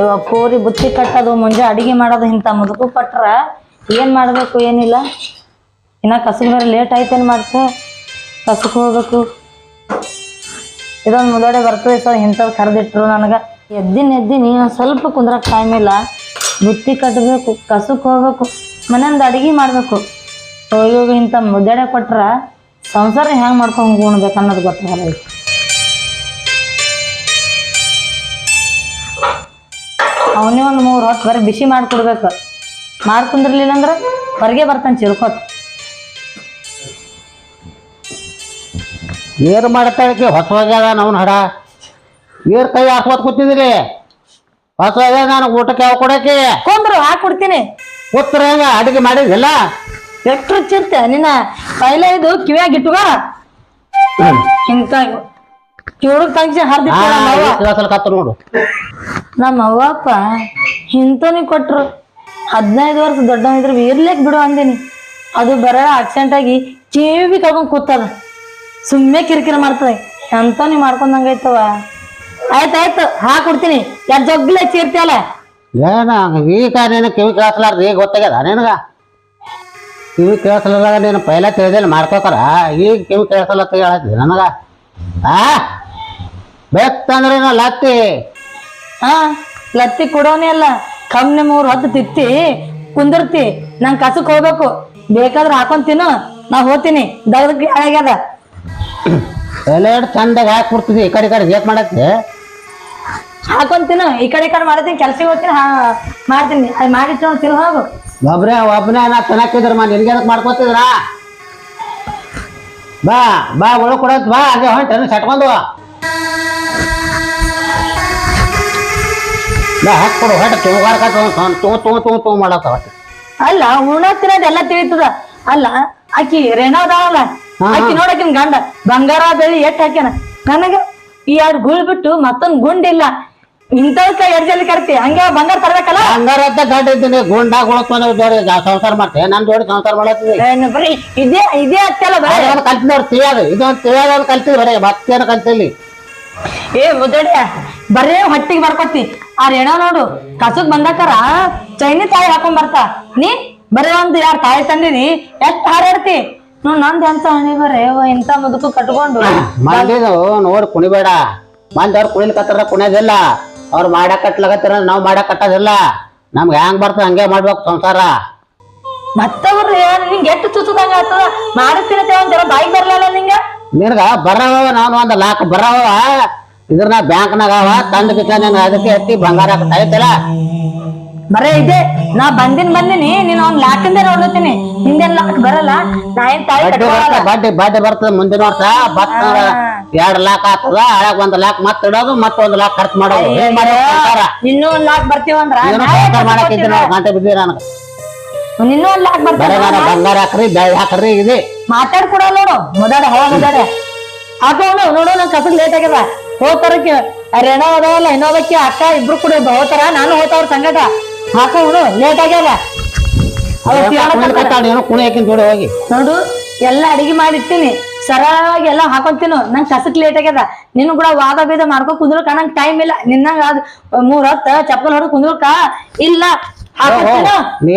ಇವ ಕೋರಿ ಬುತ್ತಿ ಕಟ್ಟೋದು ಮುಂಜೆ ಅಡಿಗೆ ಮಾಡೋದು ಇಂಥ ಮುದುಕು ಕೊಟ್ರ ಏನು ಮಾಡಬೇಕು, ಏನಿಲ್ಲ. ಇನ್ನು ಕಸಕ್ಕೆ ಬೇರೆ ಲೇಟ್ ಆಯ್ತೇನು ಮಾಡ್ತೆ? ಕಸಕ್ಕೆ ಹೋಗ್ಬೇಕು. ಇದೊಂದು ಮುದೋಡೆ ಬರ್ತದೆ ಸರ್ ಇಂಥದ್ದು ಕರೆದಿಟ್ರು ನನಗೆ. ಎದ್ದಿನ ಎದ್ದಿನಿ ಸ್ವಲ್ಪ ಕುಂದ್ರಕ್ಕೆ ಟೈಮ್ ಇಲ್ಲ. ಬುತ್ತಿ ಕಟ್ಟಬೇಕು ಕಸಕ್ಕೆ ಹೋಗ್ಬೇಕು, ಮನೆಯಿಂದ ಅಡಿಗೆ ಮಾಡಬೇಕು. ಹೋಗಿ ಇಂಥ ಮುದ್ದಾಡೆ ಕೊಟ್ರೆ ಸಂಸಾರ ಹೆಂಗೆ ಮಾಡ್ಕೊಂಡು ಉಣ್ಬೇಕು ಅನ್ನೋದು ಗೊತ್ತಾಗಲ್ಲ ಅವನೇ ಒಂದು ಮೂರು ಹೊತ್ತು ಬರೀ ಬಿಸಿ ಮಾಡಿಕೊಡ್ಬೇಕು ಮಾಡ್ಕೊಂಡಿರ್ಲಿಲ್ಲ ಅಂದ್ರೆ ಹೊರಗೆ ಬರ್ತಾನೆ ಚಿರ್ಕೋತ್ ಏನು ಮಾಡ್ತಾಳಕ್ಕೆ ಹೊಸ ಹೋಗ್ಯಾದ ನವ್ನ ಹಡ. ಏರ್ ಕೈ ಹಾಕೋತ್ ಕೂತಿದ್ರಿ? ಹೊಸ ನಾನು ಊಟಕ್ಕೆ ಯಾವ ಕೊಡಕ್ಕೆ? ಕೊಂದ್ರು ಹಾಕ್ಬಿಡ್ತೀನಿ ಕೂತ್ರ ಹೆಂಗ? ಅಡುಗೆ ಮಾಡಿದಿಲ್ಲ ಎಷ್ಟು ಚಿರ್ತೆ ನಿನ್ನ ಪೈಲ ಇದು ಕಿವಿಯಾಗಿಟ್ಟುವ ಇಂಥ ಕಿವುಡಕ್ ಹರಿದಿಟ್ಟು ಕೇಳ್ಸಲ್ಕತ್ತ ನೋಡು. ನಮ್ಮ ಅವ್ವಪ್ಪ ಇಂಥನಿ ಕೊಟ್ರು. ಹದಿನೈದು ವರ್ಷ ದೊಡ್ಡವಿದ್ರು ಇರ್ಲೇಕ್ ಬಿಡು ಅಂದಿನಿ. ಅದು ಬರ ಆಕ್ಸಿಡೆಂಟ್ ಆಗಿ ಚೇವಿ ಕಳ್ಕೊಂಡ್ ಕೂತದ. ಸುಮ್ಮನೆ ಕಿರಿಕಿರಿ ಮಾಡ್ತದೆ. ಎಂತನಿ ಮಾಡ್ಕೊಂಡಂಗೈತವ ಆಯ್ತಾಯ್ತು ಹಾಕೊಡ್ತೀನಿ ಯಾರ ಜಗ್ಲೆ ಚೀರ್ತಿಯಲ್ಲ? ಏನ ಈಗ ನೀನು ಕಿವಿ ಕೇಳಿಸ್ಲಾರ್ದು? ಈಗ ಗೊತ್ತಾಗ್ಯದ ನಿನಗ? ಕಿವಿ ಕೇಳಿಸ್ಲಾರ್ದಾಗ ನೀನು ಪೈಲ ತಿಳಿದಿಲ್ಲ ಮಾಡ್ಕೋತಾರ ಈಗ ಕಿವಿ ಕೇಳಿಸಲತ್ತ ಹೇಳತ್ತಿ ನನಗ? ಆ? ಬೇಕಂದ್ರೆ ನಾ ಲತ್ತಿ. ಹಾ ಲತ್ತಿ ಕೊಡೋನೇ ಅಲ್ಲ. ಕಮ್ಮನೆ ಮೂರು ಹೊತ್ತು ತಿತ್ತಿ ಕುಂದಿರ್ತಿ ನಂಗೆ ಕಸಕ್ ಹೋಗ್ಬೇಕು. ಬೇಕಾದ್ರೆ ಹಾಕೊಂತೀನು ನಾ ಹೋಗ್ತೀನಿ ದಗದಕ್ಕೆ ಎಲ್ಲ ಎರಡು ಚಂದಾಗ ಹಾಕಿ ಕೊಡ್ತಿದ್ದಿ ಈ ಕಡೆ ಈ ಕಡೆ ಏಟ್ ಮಾಡತ್ತೆ ಹಾಕೊಂತಿನ ಈ ಕಡೆ ಈ ಕಡೆ ಮಾಡ್ತೀನಿ. ಕೆಲ್ಸಕ್ಕೆ ಹೋಗ್ತೀನಿ. ಹಾ ಮಾಡ್ತೀನಿ. ಅದು ಮಾಡಿಟ್ಟು ತಿನ್ ಹೋಗು. ಒಬ್ರೇ ಒಬ್ಬನೇ ನಾ ಚೆನ್ನಾಗಿದ್ರ ಮಾ ನಿನ್ಗೆ ಅದಕ್ಕೆ ಮಾಡ್ಕೋತಿದ್ರ? ಬಾ ಬಾ ಒಳಗೆ ಕೊಡತ್ ಬಾ. ಅದೇ ಹೊಂಟೇನು ಸಟ್ಕೊಂಡು ಬಾ ಹಾಕ್ಕೊಡು ಹೊಟ್ಟೆ ತೋ ತೋ ತೋ ತೂ ತೂ ಮಾಡತ್ತ ಹೊಟ್ಟೆ. ಅಲ್ಲ ತಿಳಿತದ. ಅಲ್ಲ ಆಕಿ ರೇಣಾವದಾವಲ್ಲ ಹಾ. ಆಕಿ ನೋಡಕಿನ್ ಗಂಡ ಬಂಗಾರ ಬೆಳಿ ಎಟ್ ಹಾಕ್ಯಾನ. ನನಗ ಈ ಎರಡು ಗುಳ್ ಬಿಟ್ಟು ಮತ್ತೊಂದ್ ಗುಂಡಿಲ್ಲ ಇಂಥವ್ಕ ಎರಡ್ ಜಲ್ದಿ ಕರ್ತಿ ಹಂಗೆ ಬಂಗಾರ ತರ್ಬೇಕಲ್ಲ? ಬಂಗಾರ ಅಂತ ಗಂಡ ಇದ್ದೀನಿ ಗುಂಡಾಗ ಉಳ್ಕೊಂಡು ಜೋಡಿ ಸಂಸಾರ ಮಾಡ್ತೆ. ನನ್ ಜೋಡಿ ಸಂಸಾರ ಮಾಡತ್ತೀನಿ ಬರೀ ಇದೇ ಬರೀ? ಕಲ್ತಿದವ್ರು ತಿಳಿಯೋದು ಇದೊಂದು ಬರೀ ಮತ್ತೇನು ಕಲ್ತಿಲ್ಲಿ? ಏ ಮುದ್ದಡಿಯ ಬರೇ ಹೊಟ್ಟಿಗೆ ಬರ್ಕೊತಿ. ಆ ರೇಣ ನೋಡು ಕಸಕ್ ಬಂದಾಕರ ಚೈನಿ ತಾಯಿ ಹಾಕೊಂಡ್ ಬರ್ತಾ. ನೀ ಬರೇ ಒಂದ್ ಯಾರ ತಾಯಿ ತಂದಿನಿ ಎಷ್ಟ್ ಹಾರಾಡ್ತಿ? ನೋಡ್ ನಂದ್ ಎಂತ ಹಣಿ ಬರೇ ಇಂತ ಮುದುಕು ಕಟ್ಕೊಂಡು. ಮಂದಿದು ನೋಡಿ ಕುಣಿಬೇಡ. ಮಂದಿ ಅವ್ರು ಕುಣಿಲಿಕತ್ತಾರ ಕುಣಿಯೋದಿಲ್ಲ. ಅವ್ರು ಮಾಡಕ್ ಕಟ್ಲಾಗತ್ತಿರ ನಾವು ಮಾಡಕ್ ಕಟ್ಟೋದಿಲ್ಲ. ನಮ್ಗೆ ಹೆಂಗ್ ಬರ್ತದ ಹಂಗೆ ಮಾಡ್ಬೇಕು ಸಂಸಾರ. ಮತ್ತವ್ರು ನಿಂಗೆ ಎಷ್ಟು ಚುಚ್ಚದಂಗ ಆಗ್ತದ ಒಂಥರ ಬಾಯಿಗೆ ಬರ್ಲಲ್ಲ ನಿಂಗ? ನಿನಗ ಬರವ ನಾನು ಒಂದ್ ಲಾಕ್ ಬರವ ಇದ್ರ ನಾ ಬ್ಯಾಂಕ್ನಾಗ ಅವ ತಂದ ಬಿಟ್ಟ ಅದಕ್ಕೆ ಎತ್ತಿ ಬಂಗಾರ ಆಯ್ತಲ್ಲ ಬರೇ ಇದೆ ನಾ ಬಂದಿನ್ ಬಂದಿನಿ ನೀನ್ ಅವ್ನ್ ಲಾಕಿಂದ ನೋಡ್ತೀನಿ ಹಿಂದೆ ಲಾಕ್ ಬರಲ್ಲ ನಾ ಏನ್ ತಾಯಿ ಬಡ್ಡಿ ಬಡ್ಡಿ ಬರ್ತದ ಮುಂದಿನ ವರ್ಷ. ಬತ್ತ ಎರಡ್ ಲಾಕ್ ಆಗ್ತದ ಆಳಾಗ ಒಂದ್ ಲಾಕ್ ಮತ್ ಇಡೋದು ಮತ್ತೊಂದ್ ಲಾಕ್ ಖರ್ಚು ಮಾಡೋದು. ಇನ್ನೂ ಒಂದ್ ಲಾಕ್ ಬರ್ತೀವಂದ್ರ ಗಂಟೆ ಬಿದ್ದೀವಿ ನನಗ. ಇನ್ನೂ ಒಂದ್ ಲಾಕ್ ಬರ್ತಾರೆ ಬಂಗಾರ ಹಾಕ್ರಿ ಬೆಳ್ಳಿ ಹಾಕ್ರಿ ಇದೆ. ಮಾತಾಡ್ಕೊಡ ನೋಡು. ಮೊದಲ ಹಳ ಮೊದಲ ಹಾಕೋಣ ನೋಡು ನನ್ ಕಸಕ್ ಲೇಟ್ ಆಗ್ಯದ. ಹೋಗ್ತಾರಕ್ಕೆ? ರೇಣೋ ಅದಾವಲ್ಲ ಇನ್ನೋದಕ್ಕೆ ಅಕ್ಕ ಇಬ್ರು ಕೂಡ ಹೋತಾರ ನಾನು ಹೋತಾವ್ರ ಸಂಗಟ. ಹಾಕೋಣ ಲೇಟ್ ಏನೋ ಕುಣಿ ಜೋಡಿ ಹೋಗಿ ನೋಡು ಎಲ್ಲ ಅಡಿಗೆ ಮಾಡಿರ್ತೀನಿ. ಸರಳವಾಗಿ ಎಲ್ಲ ಹಾಕೊಂತೀನು ನಂಗೆ ಕಸಕ್ ಲೇಟ್ ಆಗ್ಯದ. ನಿನ್ನ ಕೂಡ ವಾದ ಬೇದ ಮಾಡ್ಕೊ ಕುಂದ್ರಕ ನಂಗೆ ಟೈಮ್ ಇಲ್ಲ. ನಿನ್ನಂಗ ಅದ್ ಮೂರ್ ಹೊತ್ತ ಚಪ್ಪಲ್ ಹೊಡೆದು ಕುಂದ್ರಕ ಇಲ್ಲ. ಹಾಕೊಡಲ್ಲ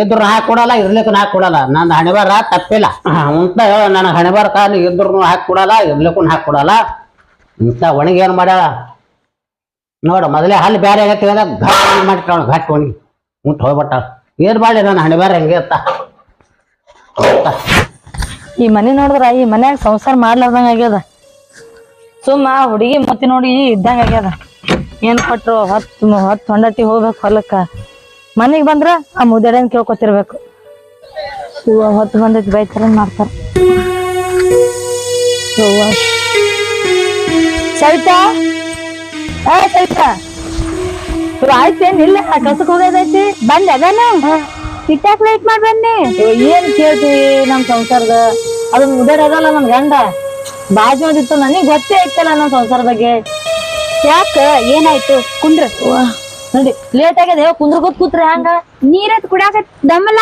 ಇದ್ರು ಹಾಕಿ ಕೊಡಲ್ಲ ಇರ್ಲಿಕ್ಕೂ ಹಾಕಿ ಕೊಡಲ್ಲ. ನನ್ನ ಹಣೆಬಾರ ತಪ್ಪಿಲ್ಲ. ಅಂತ ನನ್ನ ಕಾಲ ನೀ ಇದ್ರು ಹಾಕಿ ಕೊಡಲ್ಲ ಇರ್ಲಿಕ್ಕೂ ಹಾಕಿ ಕೊಡಲ್ಲ. ಇಂಥ ಒಣಗಿ ಏನು ಮಾಡ್ಯಾಳ? ನೋಡು, ಮೊದಲೇ ಹಲ್ಲು ಬೇರೆ ಆಗತ್ತೆ ಘಾಟ್ ಮಾಡಿಟ್ಟಾಳ ಘಾಟ್ ಒಣಗಿ ಮುಟ್ಟು ಹೋಗ್ಬಿಟ್ಟಾಳ ಏನ್ ಮಾಡಿ ನಾನು ಹಣೆ ಬೇರೆ ಹೆಂಗೆ ಅಂತ ಈ ಮನೆ ನೋಡಿದ್ರ ಈ ಮನ್ಯಾಗ ಸಂಸಾರ ಮಾಡ್ಲಾರ್ದಂಗ ಆಗ್ಯದ. ಸುಮ್ಮ ಹುಡುಗಿ ಮತ್ತಿ ನೋಡಿ ಇದ್ದಂಗ ಆಗ್ಯದ. ಏನ್ ಕೊಟ್ರು, ಹತ್ತು ಹತ್ತು ಹೊಂಡಟ್ಟಿ ಹೋಗ್ಬೇಕು ಹೊಲಕ್ಕ. ಮನೆಗೆ ಬಂದ್ರ ಆ ಮುದ್ದೆಡನ್ ಕೇಳ್ಕೊತಿರ್ಬೇಕು. ಹೊತ್ತು ಬಂದೈತಿ ಬೈತಾರ ಮಾಡ್ತಾರ? ಸವಿತಾ? ಆ ಸವಿತಾ. ಆಯ್ತು ಆಯ್ತೇನ್ ಇಲ್ಲ ಕಸಕ್ ಹೋಗೋದೈತಿ? ಬಂದೆ ಅದಾನ ಇಟ್ಟಾಕ್ ಲೇಟ್ ಮಾಡಿ ಬನ್ನಿ. ಏನ್ ಕೇಳ್ತಿ ನಮ್ ಸಂಸಾರದ? ಅದು ಮುದರ್ ಅದಲ್ಲ ನನ್ ಗಂಡ. ಬಾಜು ಒಂದಿತ್ತು ನನಗ್ ಗೊತ್ತೇ ಐತಲ್ಲ ನಮ್ ಸಂಸಾರ ಬಗ್ಗೆ. ಯಾಕ? ಏನಾಯ್ತು? ಕುಂದ್ರ ಅವ್ವ, ನೋಡಿ ಲೇಟ್ ಆಗ್ಯದ ಕುಂದ್ರ ಕೂತ್ ಕೂತ್ರ ಹಂಗ. ನೀರತ್ ಕುಡಾಕ ದಮ್ಮಲ್ಲ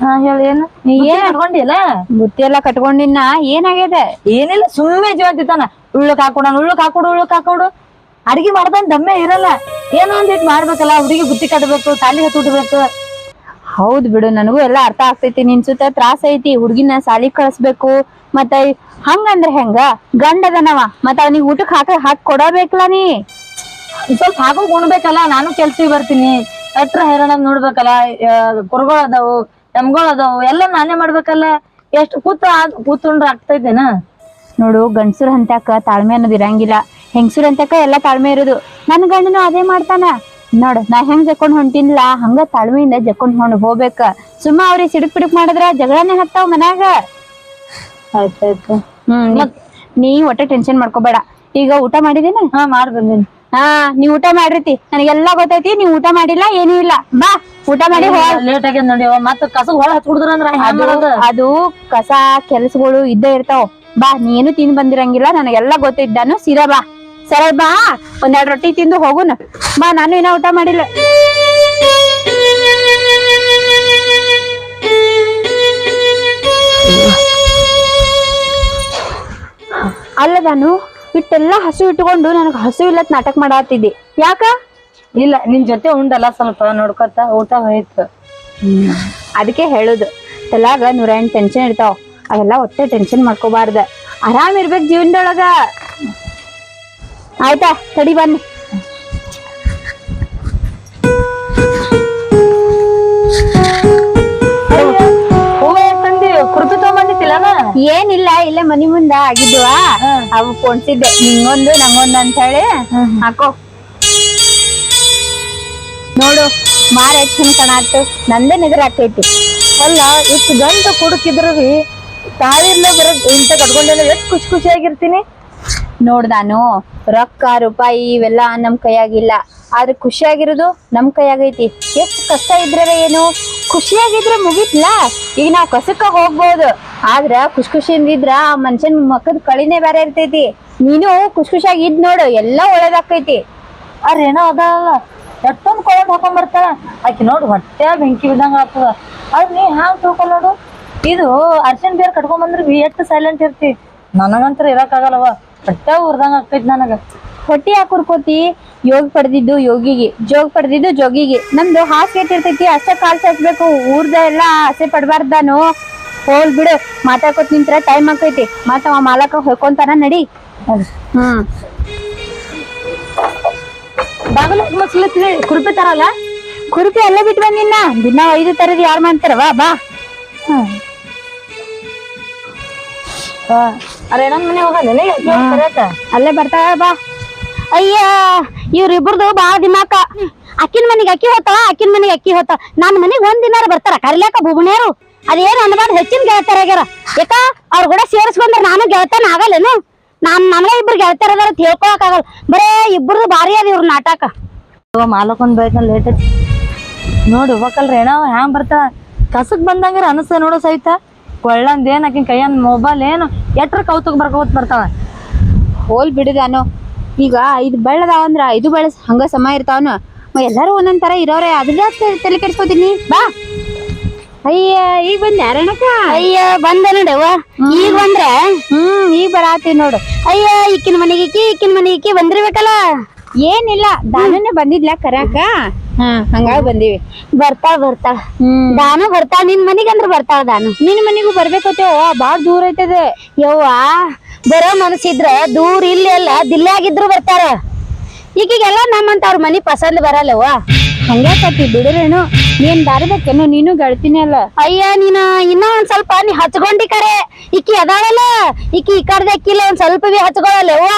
ಹಾ ಹೇಳಿ ಏನು? ಏನ್? ಅನ್ಕೊಂಡಿಲ್ಲ ಬುತ್ತಿ ಎಲ್ಲ ಕಟ್ಕೊಂಡಿನ ಏನಾಗ್ಯದ ಏನಿಲ್ಲ ಸುಮ್ಮನೆ ಜೀವಂತಿತ್ತಾನ ಉಳ್ಳಕ್ ಹಾಕೊಡ ಉಳ್ಳಕ್ ಹಾಕೊಡು ಉಳ್ಳಕ್ ಹಾಕೊಡು. ಅಡಿಗೆ ಮಾಡ್ತಾನೆ ದಮ್ಮೆ ಇರಲ್ಲ. ಏನೋ ಒಂದಿಟ್ ಮಾಡ್ಬೇಕಲ್ಲ ಹುಡುಗಿ ಬುತ್ತಿ ಕಟ್ಟಬೇಕು ತಾಲಿ ಹತ್ಬಿಡ್ಬೇಕು ಹೌದ್ ಬಿಡು ನನಗೂ ಎಲ್ಲಾ ಅರ್ಥ ಆಗ್ತೈತಿ. ನಿನ್ ಸುತ್ತ ತ್ರಾಸ ಐತಿ ಹುಡುಗಿನ ಸಾಲಿ ಕಳಿಸ್ಬೇಕು. ಮತ್ತ ಹಂಗಂದ್ರೆ ಹೆಂಗ? ಗಂಡದನವ. ಮತ್ತ ಅವನಿಗೆ ಊಟಕ್ ಹಾಕ ಹಾಕ್ ಕೊಡಬೇಕಲ್ಲ ನೀ? ಸ್ವಲ್ಪ ಹಾಕೋ ಉಣ್ಬೇಕಲ್ಲ ನಾನು ಕೆಲ್ಸಿಗೆ ಬರ್ತೀನಿ. ಎಟ್ರ ಹೈರಾಣ ನೋಡ್ಬೇಕಲ್ಲ ಕುರ್ಗಳು ಅದಾವು. ಎಮ್ಗಳು ಅದಾವು. ಎಲ್ಲ ನಾನೇ ಮಾಡ್ಬೇಕಲ್ಲ? ಎಷ್ಟು ಕೂತ ಕೂತ್ಕೊಂಡ್ರೆ ಆಗ್ತೈತೇನ ನೋಡು ಗಂಡಸರು ಹಂತ್ಯಾಕ ತಾಳ್ಮೆ ಅನ್ನೋದು ಇರಂಗಿಲ್ಲ. ಹೆಂಗಸರು ಹಂತ್ಯಾಕ ಎಲ್ಲ ತಾಳ್ಮೆ ಇರೋದು. ನನ್ ಗಂಡನು ಅದೇ ಮಾಡ್ತಾನ. ನೋಡು ನಾ ಹೆಂಗ್ ಜಕ್ಕೊಂಡ್ ಹೊಂಟಿನ್ಲ? ಹಂಗ ತಾಳ್ಮೆಯಿಂದ ಜಕ್ಕೊಂಡ್ ಹೊಂಡ್ ಹೋಗ್ಬೇಕ. ಸುಮ್ಮ ಅವ್ರಿಗೆ ಸಿಡುಕ್ ಪಿಡುಕ್ ಮಾಡಿದ್ರ ಜಗಳನೇ ಹತ್ತಾವ್ ಮನ್ಯಾಗ. ಆಯ್ತಾಯ್ತು ಹ್ಮ್ ನೀ- ಒಟ್ಟೆ ಟೆನ್ಷನ್ ಮಾಡ್ಕೋಬೇಡ. ಈಗ ಊಟ ಮಾಡಿದೇನ? ಹಾ ಮಾಡ್ ಬಂದೀನಿ ಹಾ ನೀ ಊಟ ಮಾಡಿರ್ತಿ. ನನಗೆಲ್ಲ ಗೊತ್ತೈತಿ ನೀ ಊಟ ಮಾಡಿಲ್ಲ ಏನೂ ಇಲ್ಲ. ಬಾ ಊಟ ಮಾಡಿ ಹೋಗ್. ಲೇಟ್ ಆಗ್ಯದ ನೋಡಿ ಮತ್ತ ಕಸ ಹೊಳ ಹಚ್ಬಿಡುದ್ರ ಅಂದ್ರ ಅದು ಮಾಡೋದು? ಅದು ಕಸ ಕೆಲ್ಸಗಳು ಇದ್ದೇ ಇರ್ತಾವ. ಬಾ ನೀನು ತಿಂದ್ ಬಂದಿರಂಗಿಲ್ಲ ನನಗೆಲ್ಲ ಗೊತ್ತಿದ್ದಾನು. ಸಿರ ಬಾ. ಸರ ಬಾ. ಒಂದೆರಡು ರೊಟ್ಟಿ ತಿಂದು ಹೋಗುನು. ಬಾ ನಾನು ಏನೋ ಊಟ ಮಾಡಿಲ್ಲ. ಅಲ್ಲ ನಾನು ಇಟ್ಟೆಲ್ಲ ಹಸು ಇಟ್ಕೊಂಡು ನನಗೆ ಹಸು ಇಲ್ಲತ್ ನಾಟಕ ಮಾಡಾತಿದ್ದೆ. ಯಾಕ? ಇಲ್ಲ ನಿನ್ ಜೊತೆ ಉಂಡಲ್ಲ ಸ್ವಲ್ಪ ನೋಡ್ಕೊತ ಊಟ ಹೋಯ್ತು. ಅದಕ್ಕೆ ಹೇಳುದು. ತಲಾಗ ನೂರ ಎಂಟು ಟೆನ್ಷನ್ ಇರ್ತಾವ. ಅವೆಲ್ಲ ಒಟ್ಟೆ ಟೆನ್ಷನ್ ಮಾಡ್ಕೋಬಾರ್ದ. ಆರಾಮ್ ಇರ್ಬೇಕು ಜೀವನದೊಳಗ. ಆಯ್ತಾ ತಡಿ ಬನ್ನಿ. ಏನಿಲ್ಲ ಇಲ್ಲ ಮನಿ ಮುಂದ ಆಗಿದ್ವಾ? ಅವು ಕೊಡ್ಸಿದ್ದೆ ನಿಂಗೊಂದು ನಂಗೊಂದು ಅಂತ ಹೇಳಿ ಹಾಕೋ. ನೋಡು ಮಾರ ಕಣಾತು ನಂದೇ ನಿದ್ರ ಆಕೈತಿ ಅಲ್ಲ ಇಷ್ಟು ಗಂಟು ಕುಡುಕಿದ್ರು ರೀ ತಾಳಿರ್ಲ ಬರ ಇಂತ ಕಟ್ಕೊಂಡಿಲ್ಲ ಎಷ್ಟು ಖುಷಿ ಖುಷಿಯಾಗಿರ್ತೀನಿ? ನೋಡ್ ನಾನು ರೊಕ್ಕ ರೂಪಾಯಿ ಇವೆಲ್ಲ ನಮ್ ಕೈಯಾಗಿಲ್ಲ. ಆದ್ರೆ ಖುಷಿಯಾಗಿರೋದು ನಮ್ ಕೈಯಾಗೈತಿ. ಎಷ್ಟು ಕಷ್ಟ ಇದ್ರೆ ಏನು? ಖುಷಿಯಾಗಿದ್ರೆ ಮುಗಿತ್ಲ? ಈಗ ನಾವು ಕಸಕ್ಕ ಹೋಗ್ಬೋದು. ಆದ್ರ ಖುಷ್ ಖುಷಿಯಿಂದ ಇದ್ರ ಆ ಮನುಷ್ಯನ್ ಮಕ್ಕದ ಕಳಿನೇ ಬೇರೆ ಇರ್ತೈತಿ. ನೀನು ಖುಷ್ ಖುಷಿಯಾಗಿ ಇದ್ ನೋಡು, ಎಲ್ಲಾ ಒಳ್ಳೇದಾಕೈತಿ ಅರೇನೋ ಅದಲ್ಲ ಎಷ್ಟೊಂದ್ ಕೊಳಟ್ ಹಾಕೊಂಡ್ ಬರ್ತಾಳ. ಆಕಿ ನೋಡು ಹೊಟ್ಟೆ ಬೆಂಕಿ ಬಿದ್ದಂಗ ಆಗ್ತದ. ಅದ್ ನೀ ಹ್ಯಾಂಗ್ ತಿಳ್ಕೊ ನೋಡು? ಇದು ಅರ್ಶನ್ ಬೇರ್ ಕಟ್ಕೊಂಡ್ ಬಂದ್ರ ಬಿ ಎಷ್ಟು ಸೈಲೆಂಟ್ ಇರ್ತಿ? ನನಗಂತ್ರ ಇರಕ್ಕಾಗಲ್ಲವ ಹೊಟ್ಟೆ ಉರ್ದಂಗ ಆಗ್ತೈತಿ ನನಗ. ಹೊಟ್ಟಿ ಯಾಕೆ ಹುರ್ಕೋತಿ ಯೋಗ ಪಡೆದಿದ್ದು ಯೋಗಿಗೆ. ಜೋಗ್ ಪಡೆದಿದ್ದು ಜೋಗಿಗೆ. ನಮ್ದು ಹಾಸಿಗೆ ಇರ್ತೈತಿ, ಅಷ್ಟ ಕಾಲ್ ಚಾಚ್ಬೇಕು ಊರ್ದ ಎಲ್ಲ ಆಸೆ ಪಡ್ಬಾರ್ದಾನು ಹೋಲ್ ಬಿಡು ಮಾತಾಡ್ಕೊತ ನಿಂತ್ರ ಟೈಮ್ ಆಕೈತಿ. ಮತ್ತ ಅವ ಮಾಲಕ ಹೊಯ್ಕೊಂತಾನ ನಡಿ. ಹ್ಮ್. ಬಾಗಲ ಮಕ್ಳು ಕುರುಪಿ ತರಲ್ಲ? ಕುರುಪಿ ಎಲ್ಲ ಬಿಟ್ಟು ಬಂದಿನ ದಿನ ಐದು ತರದ್ ಯಾರು ಮಾಡ್ತಾರ? ಬಾ ಬಾ. ರೇಣನ್ ಮನೆ ಹೋಗಲ್ಲ? ಅಲ್ಲೇ ಬರ್ತಾವ ಬಾ. ಅಯ್ಯ ಇವ್ರಿಬ್ರದು ಬಾಳ ದಿಮಾಕ. ಅಕ್ಕಿನ ಮನೆಗೆ ಅಕ್ಕಿ ಹೋತಾವ ಅಕ್ಕಿನ ಮನೆಗೆ ಅಕ್ಕಿ ಹೋತಾವ ನನ್ನ ಮನೆಗೆ ಒಂದ್ ದಿನಾರ ಬರ್ತಾರ. ಕರಿಲಾಕ ಬುಬಣ್ಯಾರು ಅದೇನ್ ಅನ್ಬಾರ್ದು ಹೆಚ್ಚಿನ ಗೆಳತಾರ ಆಗ್ಯಾರ? ಯಾಕ ಅವ್ರ ಕೂಡ ಸೇರಿಸ್ಕೊಂಡ್ರ ನಾನು ಗೆಳತನ ಆಗಲ್ಲೇನು? ನಾನ್ ನಮ್ಗೆ ಇಬ್ರು ಗೆಳತಾರ ಅದಾರ ಅಂತ ಹೇಳ್ಕೊಳಕ್ ಆಗಲ್ಲ. ಬರೇ ಇಬ್ರದು ಭಾರಿ ಅದ ಇವ್ರ ನಾಟಕ. ಮಾಲಕೊಂದ್ ಬೈತ ಲೇಟ್ ಐತಿ ನೋಡು ಹೋಗಲ್ರಿ ಏನೋ ಹ್ಯಾಂಗ್ ಬರ್ತಾಳ ಕಸಕ್ ಬಂದಂಗಾರ ಅನಸ ನೋಡು ಸಹಿತ ಕೊಳ್ಳಂದ್ ಏನ್ ಆಕಿನ್ ಕೈಯನ್ ಮೊಬೈಲ್ ಏನು? ಎಟ್ರ ಕೌತುಕ್ ಬರ್ಕೋತ್ ಬರ್ತಾವ? ಹೋಲ್ ಬಿಡುದಾನು ಈಗ ಐದು ಬೆಳ್ಳದಾವ ಅಂದ್ರ ಐದು ಬೆಳ ಹಂಗ ಸಮ ಇರ್ತಾವನು. ಎಲ್ಲಾರು ಒಂದೊಂದ್ ತರ ಇರೋರೆ ಅದ್ರ ತಲೆ ಕೆಡ್ಸ್ಕೊತೀನಿ. ಬಾ. ಅಯ್ಯ ಈಗ ಬಂದ ಯಾರಣಕ್ಕ ಅಯ್ಯ ಬಂದ ನೋಡವ್ವ ಈಗ ಬಂದ್ರೆ? ಹ್ಮ್ ಈಗ ಬರಾತಿ ನೋಡು. ಅಯ್ಯ ಇಕ್ಕಿನ ಮನೆಗೆ ಇಕ್ಕಿ ಇಕ್ಕಿನ ಮನೆಗೆ ಇಕ್ಕಿ ಬಂದಿರ್ಬೇಕಲ್ಲ? ಏನಿಲ್ಲ ದಾನೇ ಬಂದಿದ್ಲ ಕರ್ಯಾಕ ಹಾ. ಹಂಗಾಗಿ ಬಂದೀವಿ. ಬರ್ತಾಳ ಬರ್ತಾಳ ದಾನು ಬರ್ತಾಳ ನಿನ್ ಮನಿಗೆ ಅಂದ್ರೆ ಬರ್ತಾಳ ದಾನು. ನಿನ್ ಮನಿಗೂ ಬರ್ಬೇಕತ್ತೇವ ಬಾಳ ದೂರ ಐತದ. ಯವ್ವ ಬರೋ ಮನಸ್ಸಿದ್ರ ದೂರ ಇಲ್ಲಿ ಎಲ್ಲ ದಿಲ್ಲಿ ಆಗಿದ್ರು ಬರ್ತಾರ. ಈಗೀಗೆಲ್ಲ ನಮ್ಮಂತವ್ರ ಮನಿ ಪಸಂದ್ ಬರಲ್ಲವ್ವ. ಹಂಗ್ಯಾಕತ್ತಿ ಬಿಡುರೇನು ನೀನ್ ದಾರಿಬೇಕೇನು ನೀನು ಗೆಳ್ತೀನಿ ಅಲ್ಲ. ಅಯ್ಯ, ನೀನ ಇನ್ನ ಒಂದ್ ಸ್ವಲ್ಪ ನೀ ಹಚ್ಕೊಂಡಿ ಕರೆ ಇಕ್ಕಿ ಅದಾಳಲ್ಲ ಇಕ್ಕಿ ಈ ಅಕ್ಕಿಲ್ಲ ಒಂದ್ ಸ್ವಲ್ಪ ಬಿ ಹಚ್ಕೊಳಲ್ಲವ್ವ?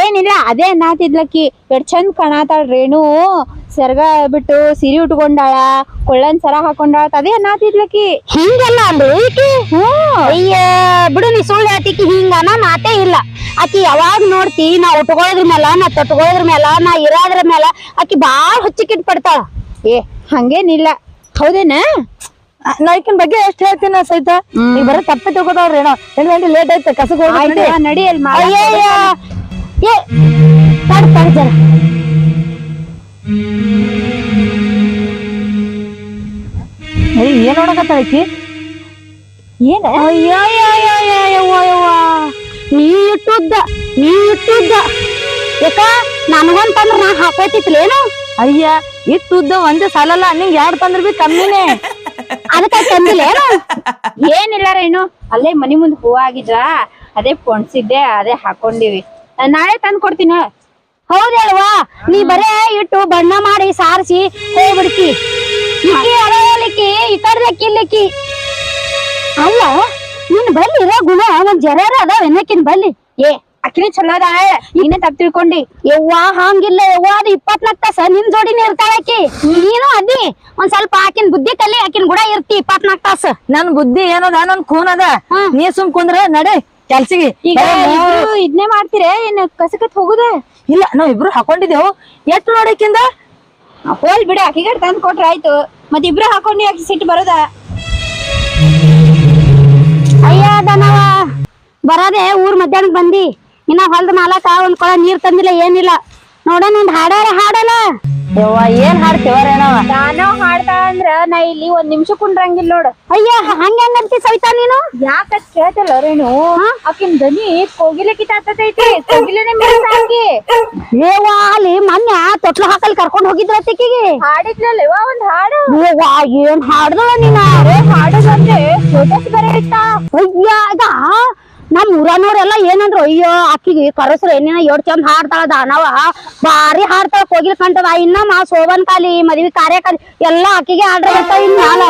ಏನಿಲ್ಲ ಅದೇ ನಾತಿದ್ಲಕ್ಕಿ ಎಷ್ಟ್ ಚಂದ ಕಾಣತಾಳ ರೇಣು. ಸೆರಗ ಬಿಟ್ಟು ಸಿರಿ ಉಟ್ಕೊಂಡಾಳ ಕೊಳ್ಳನ್ ಸರ ಹಾಕೊಂಡಾಳ ಅದೇ ನಾತಿದ್ಲಕ್ಕಿ ಹಿಂಗಲ್ಲ ಅಂದ್ರು ಈಕಿ? ಅಯ್ಯ ಬಿಡು ನೀ ಸುಳ್ಳು ಹೇಳ್ತಿಕಿ ಹಿಂಗ ಮಾತೇ ಇಲ್ಲ. ಆಕಿ ಯಾವಾಗ ನೋಡ್ತಿ ನಾ ಉಟ್ಕೊಳ್ಳೋದ್ರ ಮೇಲ ನಾ ತೊಟ್ಕೊಳ್ಳೋದ್ರ ಮೇಲ ನಾ ಇರೋದ್ರ ಮೇಲ ಆಕಿ ಬಾಳ ಹುಚ್ಚಿಕಿಟ್ ಪಡ್ತಾಳ. ಏ ಹಂಗೇನಿಲ್ಲ. ಹೌದೇನ? ನಾ ಈಕಿನ್ ಬಗ್ಗೆ ಎಷ್ಟ್ ಹೇಳ್ತೀನಿ ನಾ ಸಹಿತ ಈಗ ಬರೀ ತಪ್ಪೆ ತಗೋದವ್ರೇನೋ ಏನ್ ಲೇಟ್ ಐತೆ ಕಸಕ್ ಹೋಗಿ ಆಯ್ತು ನಡಿ. ಅಲ್ಲಿ ಅಯ್ಯಯ್ಯ. ಏ ತಡ್ ತಡ್ ಜರ. ಏನ್ ನೋಡಕತ್ತಾಳ ಈಕಿ? ಏನ? ನೀ ಇಟ್ಟುದ್ದ ನೀ ಇಟ್ಟುದ್ದ. ಯಾಕ? ನನಗೊಂತಂದ್ರ ನಾ ಹಾಕೋತಿತ್ಲೇನು ಅಯ್ಯ ಇಟ್ಟುದ್ದ ಒಂದೇ ಸಾಲಲ್ಲ ನಿಂಗೆ ಎರಡು ತಂದ್ರ ಬಿ ಕಮ್ಮಿನೇ. ಅದಕ್ಕೆ ತಂದಿಲ್ಲೇನು ಏನಿಲ್ಲ ರೇಣು ಅಲ್ಲೇ ಮನಿ ಮುಂದ್ ಹೂವ ಆಗಿದ್ರ ಅದೇ ಪೊಣ್ಸಿದ್ದೆ ಅದೇ ಹಾಕೊಂಡಿವಿ. ನಾಳೆ ತಂದ್ ಕೊಡ್ತೀನಿ ಹೌದಲ್ವಾ ನೀ ಬರೇ ಇಟ್ಟು ಬಣ್ಣ ಮಾಡಿ ಸಾರಿಸಿ ಹೋಗ್ಬಿಡ್ತಿ. ಇಕ್ಕಿ ಅಳಲಿಕ್ಕಿ ಈ ಅಲ್ಲ ನಿನ್ ಬಲ್ಲಿ ಇರೋ ಗುಣ ಒಂದ್ ಜರಾರ ಅದಾವ ಎನ್ನಕಿನ್ ಬಲ್ಲಿ. ಏ ಅಕ್ಕಿನ ಚಲೋ ಅದ ನೀನೇ ತಪ್ಪ ತಿಳ್ಕೊಂಡಿ. ಯವ್ವಾ ಹಂಗಿಲ್ಲ ಯವ್ವಾ ಅದು ಇಪ್ಪತ್ನಾಕ್ ತಾಸ ನಿನ್ ಜೋಡಿನೇ ಇರ್ತಾಳ ಆಕಿ ನೀನು ಅದಿ ಒಂದ್ ಸ್ವಲ್ಪ ಆಕಿನ್ ಬುದ್ಧಿ ಕಲಿ ಆಕಿನ್ ಗುಡ ಇರ್ತಿ ಇಪ್ಪತ್ನಾಲ್ಕು ತಾಸ. ನನ್ ಬುದ್ಧಿ ಏನದ? ನನ್ ಖೂನ್ ಅದ. ನೀ ಸುಮ್ ಕುಂದ್ರ ನಡೆ. ಕೆಲ್ಸಿಗೆ. ಈಗ ಇದನ್ನೇ ಮಾಡ್ತೀರ? ಏನ್ ಕಸಕತ್ ಹೋಗುದ? ಇಲ್ಲ ನಾವ್ ಇಬ್ರು ಹಾಕೊಂಡಿದ್ದೇವು. ಎಷ್ಟು ನೋಡಕ್ಕಿಂದ? ಹೋಲ್ ಬಿಡ ಅಕ್ಕಿಗೆ ತಂದ್ ಕೊಟ್ರ ಆಯ್ತು. ಮತ್ ಇಬ್ರು ಹಾಕೊಂಡಿ ಯಾಕೆ ಸಿಟ್ಟು ಬರೋದ? ಅಯ್ಯ ದನವ. ಬರೋದೆ ಊರ್ ಮಧ್ಯಾಹ್ನ ಬಂದಿ. ಇನ್ನ ಹೊಲ್ದ ಮಾಲಕ ಒಂದ್ ಕೊಳ ನೀರ್ ತಂದಿಲ್ಲ ಏನಿಲ್ಲ. ನೋಡೋಣ ಒಂದ್ ಹಾಡಾರ ಹಾಡಲ್ಲ. ಯವ್ವ ಏನ್ ಹಾಡ್ತೇವ ರೇಣವ ನಾನು ಹಾಡ್ತಾ ಅಂದ್ರ ನಾ ಇಲ್ಲಿ ಒಂದ್ ನಿಮಿಷ ಕುಂಡ್ರಂಗಿಲ್ಲ ನೋಡು. ಅಯ್ಯ ಹಂಗ ಹೆಂಗಂತಿ ಸವಿತಾ ನೀನು? ಯಾಕ ಕೇಳ್ತಲ್ಲ ರೇಣು? ಆಕಿನ್ ದನಿ ಕೋಗಿಲೆ ತಾತೈತಿ ಕೋಗಿಲನೆ ಮಿಸ್ ಅಲ್ಲಿ ಮೊನ್ನೆ ತೊಟ್ಲು ಹಾಕಲ್ ಕರ್ಕೊಂಡ್ ಹೋಗಿದ್ರ ತಿಕ್ಕಿಗೆ ಹಾಡಿದ್ಲಲ್ಲ ಒಂದ್ ಹಾಡು? ಏವಾ ಏನ್ ಹಾಡ್ದಳ ನೀನ? ಹಾಡೋದಂದ್ರೆ ಸ್ಟೇಟಸ್ ಬೇರೆ ಇಟ್ಟ. ಅಯ್ಯ ಅದ? ನಮ್ ಊರನವ್ರೆಲ್ಲ ಏನಂದ್ರು ಅಯ್ಯೋ ಅಕ್ಕಿಗೆ ಕರಸ್ರು ಏನೇನ ಎಷ್ಟ್ ಚಂದ ಹಾಡ್ತಾಳ ದಾನವ ಭಾರಿ ಹಾಡ್ತಾಳ ಕೋಗಿಲ್ ಕಂಟದ ಇನ್ನ ಮಾ ಶೋಭನ್ ಕಾಲಿ ಮದ್ವಿ ಕಾರ್ಯಕಾಲಿ ಎಲ್ಲಾ ಅಕ್ಕಿಗೆ ಆರ್ಡರ್ ಬರ್ತಾವ ಇನ್ ಮ್ಯಾಲ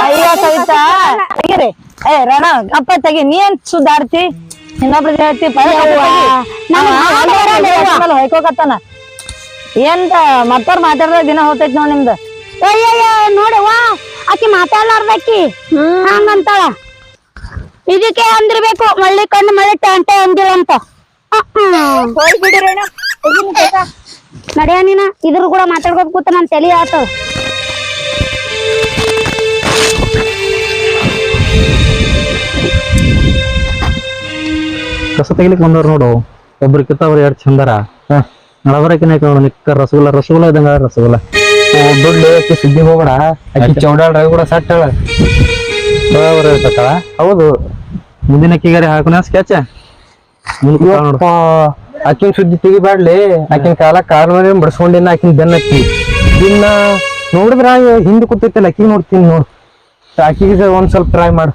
ಅಯ್ಯ ಸವಿತಾ. ತೆಗಿರಿ. ಏ ರಣ ಅಪ್ಪ ತೆಗಿ. ನೀ ಏನ್ ಸುದ್ದಾಡ್ತಿ? ಇನ್ನೊಬ್ರ ಹೇಳ್ತಿ ಹೊಯ್ಕೋಕತ್ತಾನ. ಏನ್ತ ಮತ್ತವ್ರ ಮಾತಾಡದ ದಿನ ಹೋಗ್ತೈತಿ ನೋಡ್ ನಿಮ್ದು? ಅಯ್ಯಯ್ಯ ನೋಡವ್ವ ಆಕಿ ಮಾತಾಡ್ಲಾರ್ದಕ್ಕಿ ಹಂಗಂತಾಳ. ಇದಕ್ಕೆ ಅಂದಿರ್ಬೇಕು ಮಳ್ಳಿ ಕಣ್ಣು ಮಳೆ ಟಾಂಟೆ ಅಂದಿಲ್ಲ ಅಂತ. ನಡೆಯ ನೀನ ಇದ್ರ ಕೂಡ ಮಾತಾಡ್ಕೋಬೇಕು ಕೂತ ನನ್ ತಲೆ ಆತ. ಕಸ ತೆಗಿಲಿಕ್ಕೆ ಬಂದವ್ರು ನೋಡು ಒಬ್ರು ಕಿತ್ತವ್ರು ಎರಡು ಚಂದರ. ನಳಬರಕಿನ ನೋಡು ನಿಕ್ಕ ರಸಗುಲ್ಲ ರಸಗುಲ್ಲ ಇದ್ದಂಗ ರಸಗುಲ್ಲ. ದುಡ್ಡು ಸುದ್ದಿ ಹೋಗ್ಬೇಡ. ಚೌಡಾಳ ಕೂಡ ಸಟ್ಟಳ ಬರಾಬರ ಇರ್ತೈತಳ ಹೌದು. ಮುಂದಿನ ಅಕ್ಕಿಗಾರಿ ಹಾಕೋಣ ಸ್ಕೆಚ್ ಆಕಿನ ಸುದ್ದಿ ತೆಗಿಬಾಡ್ಲಿ ಆಕಿನ ಕಾಲ ಕಾಲ್ ಮೇಲೆ ಬಡ್ಸ್ಕೊಂಡಿನ ಆಕಿನ ಬೆನ್ನತ್ತಿ ಇನ್ನ ನೋಡಿದ್ರ ಹಿಂದೆ ಕೂತೈತಲ್ಲ ಅಕ್ಕಿ ನೋಡ್ತೀನಿ ನೋಡು. ಆಕಿಗೆ ಒಂದ್ ಸ್ವಲ್ಪ ಟ್ರೈ ಮಾಡು.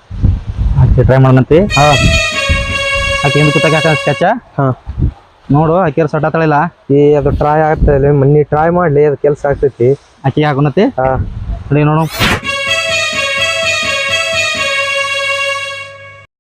ಆಕೆ ಟ್ರೈ ಮಾಡಂತಿ ಹಾ. ಆಕೆ ಹಿಂದ್ ಕೂತಾಕ ಸ್ಕೆಚ್ ಹಾ. ನೋಡು ಆಕೆ ಸಟಾತಳಿಲ್ಲ ಏ ಅದು ಟ್ರೈ ಆಗ್ತದೆ ಮನ್ನಿ ಟ್ರೈ ಮಾಡ್ಲಿ ಅದು ಕೆಲಸ ಆಗ್ತೈತಿ. ಅಕ್ಕಿ ಹಾಕೋಣತಿ ಹಾ. ನೋಡಿ ನೋಡು.